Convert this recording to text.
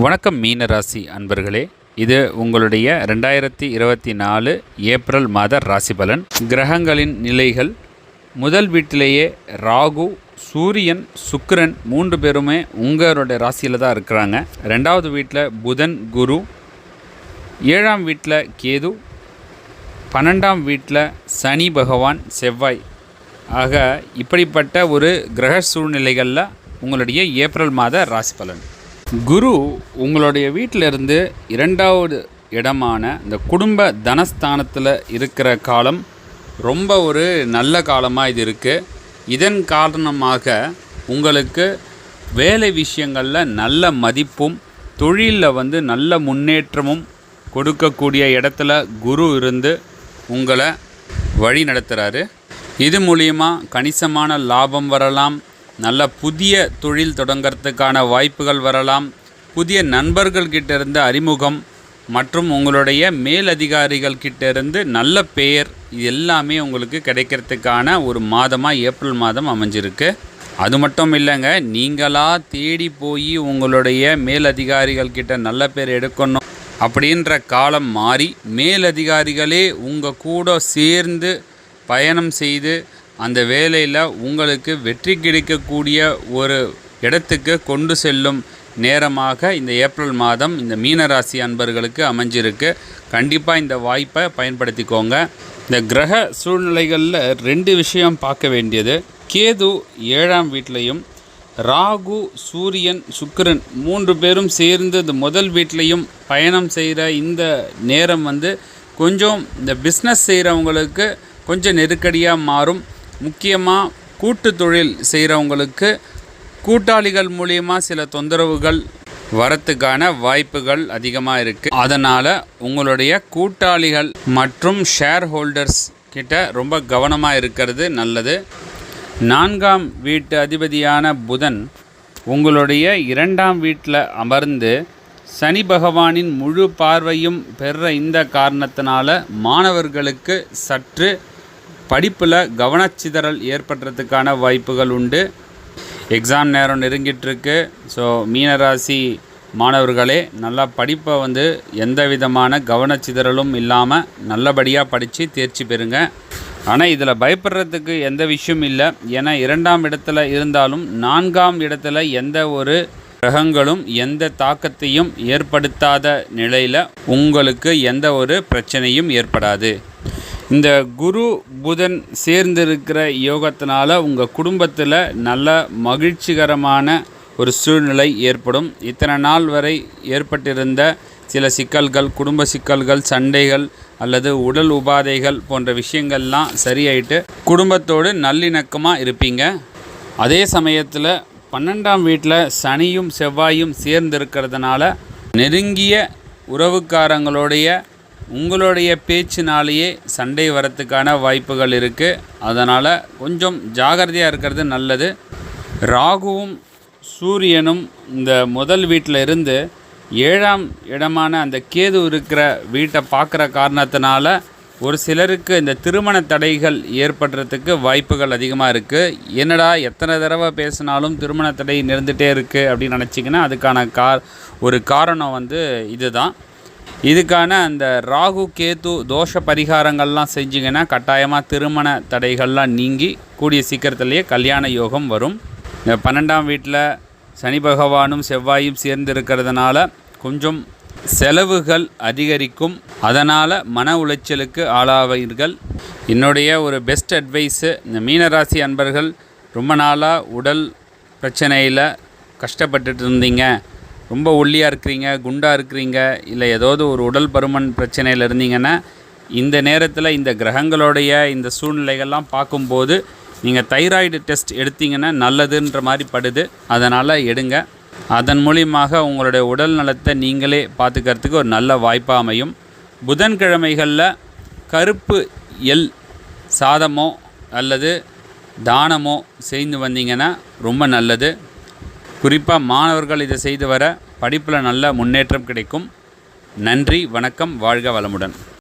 வணக்கம் மீனராசி அன்பர்களே இது உங்களுடைய ரெண்டாயிரத்தி இருபத்தி நாலு ஏப்ரல் மாத ராசி பலன் கிரகங்களின் நிலைகள் முதல் வீட்டிலேயே ராகு சூரியன் சுக்கிரன் மூன்று பேருமே உங்களுடைய ராசியில் தான் இருக்கிறாங்க. ரெண்டாவது வீட்டில் புதன் குரு ஏழாம் வீட்டில் கேது பன்னெண்டாம் வீட்டில் சனி பகவான் செவ்வாய். ஆக இப்படிப்பட்ட ஒரு கிரக சூழ்நிலைகளில் உங்களுடைய ஏப்ரல் மாத ராசி பலன் குரு உங்களுடைய வீட்டில் இருந்து இரண்டாவது இடமான இந்த குடும்ப தனஸ்தானத்தில் இருக்கிற காலம் ரொம்ப ஒரு நல்ல காலமாக இது இருக்குது இதன் காரணமாக உங்களுக்கு வேலை விஷயங்களில் நல்ல மதிப்பும் தொழிலில் வந்து நல்ல முன்னேற்றமும் கொடுக்கக்கூடிய இடத்துல குரு இருந்து உங்களை வழி நடத்துகிறாரு இது மூலியமாக கணிசமான லாபம் வரலாம். நல்ல புதிய தொழில் தொடங்கிறதுக்கான வாய்ப்புகள் வரலாம். புதிய நண்பர்கள் கிட்ட இருந்து அறிமுகம் மற்றும் உங்களுடைய மேலதிகாரிகள் கிட்ட இருந்து நல்ல பெயர் இது எல்லாமே உங்களுக்கு கிடைக்கிறதுக்கான ஒரு மாதமாக ஏப்ரல் மாதம் அமைஞ்சிருக்கு. அது மட்டும் இல்லைங்க நீங்களாக தேடி போய் உங்களுடைய மேலதிகாரிகள் கிட்ட நல்ல பேர் எடுக்கணும் அப்படின்ற காலம் மாறி மேலதிகாரிகளே உங்கள் கூட சேர்ந்து பயணம் செய்து அந்த வேலையில் உங்களுக்கு வெற்றி கிடைக்கக்கூடிய ஒரு இடத்துக்கு கொண்டு செல்லும் நேரமாக இந்த ஏப்ரல் மாதம் இந்த மீனராசி அன்பர்களுக்கு அமைஞ்சிருக்கு. கண்டிப்பாக இந்த வாய்ப்பை பயன்படுத்திக்கோங்க. இந்த கிரக சூழ்நிலைகளில் ரெண்டு விஷயம் பார்க்க வேண்டியது. கேது ஏழாம் வீட்லேயும் ராகு சூரியன் சுக்கிரன் மூன்று பேரும் சேர்ந்து இந்த முதல் வீட்லேயும் பயணம் செய்கிற இந்த நேரம் வந்து கொஞ்சம் இந்த பிஸ்னஸ் செய்கிறவங்களுக்கு கொஞ்சம் நெருக்கடியாக மாறும். முக்கியமாக கூட்டு தொழில் செய்கிறவங்களுக்கு கூட்டாளிகள் மூலியமாக சில தொந்தரவுகள் வரத்துக்கான வாய்ப்புகள் அதிகமாக இருக்குது அதனால் உங்களுடைய கூட்டாளிகள் மற்றும் ஷேர் ஹோல்டர்ஸ் கிட்ட ரொம்ப கவனமாக இருக்கிறது நல்லது. நான்காம் வீட்டு அதிபதியான புதன் உங்களுடைய இரண்டாம் வீட்டில் அமர்ந்து சனி பகவானின் முழு பார்வையும் பெற இந்த காரணத்தினால மாணவர்களுக்கு சற்று படிப்பில் கவனச்சிதறல் ஏற்படுறதுக்கான வாய்ப்புகள் உண்டு. எக்ஸாம் நேரம் நெருங்கிட்டுருக்கு. ஸோ மீனராசி மாணவர்களே நல்லா படிப்பை வந்து எந்த விதமான கவனச்சிதறலும் இல்லாமல் நல்லபடியாக படித்து தேர்ச்சி பெறுங்க. ஆனால் இதில் பயப்படுறதுக்கு எந்த விஷயம் இல்லை. ஏன்னா இரண்டாம் இடத்துல இருந்தாலும் நான்காம் இடத்துல எந்த ஒரு கிரகங்களும் எந்த தாக்கத்தையும் ஏற்படுத்தாத நிலையில் உங்களுக்கு எந்த ஒரு பிரச்சனையும் ஏற்படாது. இந்த குரு புதன் சேர்ந்திருக்கிற யோகத்தினால உங்கள் குடும்பத்தில் நல்ல மகிழ்ச்சிகரமான ஒரு சூழ்நிலை ஏற்படும். இத்தனை நாள் வரை ஏற்பட்டிருந்த சில சிக்கல்கள் குடும்ப சிக்கல்கள் சண்டைகள் அல்லது உடல் உபாதைகள் போன்ற விஷயங்கள்லாம் சரியாயிட்டு குடும்பத்தோடு நல்லிணக்கமாக இருப்பீங்க. அதே சமயத்தில் பன்னெண்டாம் வீட்டில் சனியும் செவ்வாயும் சேர்ந்து இருக்கிறதுனால நெருங்கிய உறவுக்காரங்களுடைய உங்களுடைய பேச்சினாலேயே சண்டை வரத்துக்கான வாய்ப்புகள் இருக்குது அதனால் கொஞ்சம் ஜாகிரதையாக இருக்கிறது நல்லது. ராகுவும் சூரியனும் இந்த முதல் வீட்டில் இருந்து ஏழாம் இடமான அந்த கேது இருக்கிற வீட்டை பார்க்குற காரணத்தினால ஒரு சிலருக்கு இந்த திருமண தடைகள் ஏற்படுறதுக்கு வாய்ப்புகள் அதிகமாக இருக்குது என்னடா எத்தனை தடவை பேசினாலும் திருமண தடை நிறந்துகிட்டே இருக்குது அப்படின்னு நினச்சிங்கன்னா அதுக்கான கா ஒரு காரணம் வந்து இதுதான். இதுக்கான அந்த ராகு கேது தோஷ பரிகாரங்கள்லாம் செஞ்சிங்கன்னா கட்டாயமாக திருமண தடைகள்லாம் நீங்கி கூடிய சீக்கிரத்திலேயே கல்யாண யோகம் வரும். இந்த பன்னெண்டாம் வீட்டில் சனி பகவானும் செவ்வாயும் சேர்ந்து இருக்கிறதுனால கொஞ்சம் செலவுகள் அதிகரிக்கும். அதனால் மன உளைச்சலுக்கு ஆளாவீர்கள். என்னுடைய ஒரு பெஸ்ட் அட்வைஸு இந்த மீனராசி அன்பர்கள் ரொம்ப நாளாக உடல் பிரச்சனையில் கஷ்டப்பட்டுட்டு இருந்தீங்க. ரொம்ப ஒல்லியாக இருக்கிறீங்க குண்டாக இருக்கிறீங்க இல்லை ஏதாவது ஒரு உடல் பருமன் பிரச்சனையில் இருந்தீங்கன்னா இந்த நேரத்தில் இந்த கிரகங்களுடைய இந்த சூழ்நிலைகள்லாம் பார்க்கும்போது நீங்கள் தைராய்டு டெஸ்ட் எடுத்தீங்கன்னா நல்லதுன்ற மாதிரி படுது. அதனால் எடுங்க. அதன் மூலியமாக உங்களுடைய உடல் நலத்தை நீங்களே பார்த்துக்கிறதுக்கு ஒரு நல்ல வாய்ப்பாக அமையும். புதன்கிழமைகளில் கருப்பு எல் சாதமோ அல்லது தானமோ செய்து வந்தீங்கன்னா ரொம்ப நல்லது. குறிப்பாக மாணவர்கள் இதை செய்து வர படிப்பில் நல்ல முன்னேற்றம் கிடைக்கும். நன்றி வணக்கம் வாழ்க வளமுடன்.